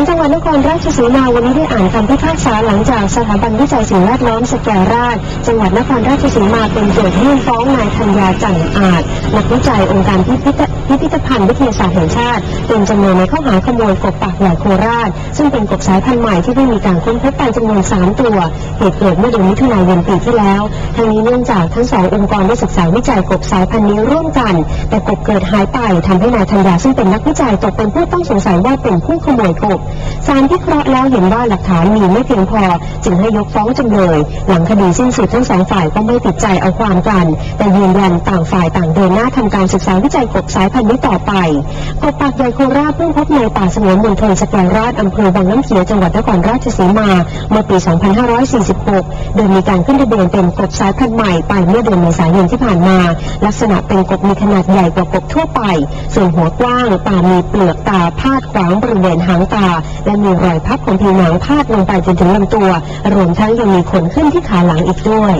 ลจังหวัดนครราชสีมาวันนี้ได้อ่านคำพิพากษาหลังจากสถาบันวิจัยสิ่งแวดล้อมสแกราช จังหวัดนครราชสีมาเป็นโจทยื่นฟ้องนายธัญญาจันทร์อาจนักวิจัยองค์การพิพิธพิพิธภัณฑ์วิทยาศาสตร์แห่งชาติ เป็นจำเลยในข้อหาขโมยกบปากใหญ่โคราช ซึ่งเป็นกบสายพันธุ์ใหม่ที่ได้มีการค้นพบไปจำนวน 3 ตัว เหตุเกิดเมื่อเดือนมิถุนายนปีที่แล้วทั้งนี้เนื่องจากทั้งสององค์กรได้ศึกษาวิจัยกบสายพันธุ์นี้ร่วมกัน แต่กบเกิดหายไปทำให้นายธัญญาซึ่งเป็นนักวิจัยตกเป็นผู้ต้องสงสัยว่าเป็นผู้ขโมยกบศาลพิเคราะห์แล้วเห็นว่าหลักฐานมีไม่เพียงพอ จึงให้ยกฟ้องจำเลย หลังคดีสิ้นสุดทั้งสองฝ่ายก็ไม่ติดใจเอาความกัน แต่ยืนยันต่างฝ่ายต่างเดินหน้าทำการศึกษาวิจัยกบสายพันธุ์นี้ต่อไปกบปากใหญ่โคราชเพิ่งพบในป่าสงวนมณฑลสแกราชอำเภอบางน้ำเขียวจังหวัดนครราชสีมาเมื่อปี 2546 โดยมีการขึ้นทะเบียนเป็นกบสายพันธุ์ใหม่ไปเมื่อเดือนเมษายนที่ผ่านมา ลักษณะเป็นกบมีขนาดใหญ่กว่ากบทั่วไป ส่วนหัวกว้างตามีเปลือกตาพาดขวางบริเวณหางตาและมีรอยพับของผิวหนังพาดลงไปจนถึงลำตัว รวมทั้งยังมีขนขึ้นที่ขาหลังอีกด้วย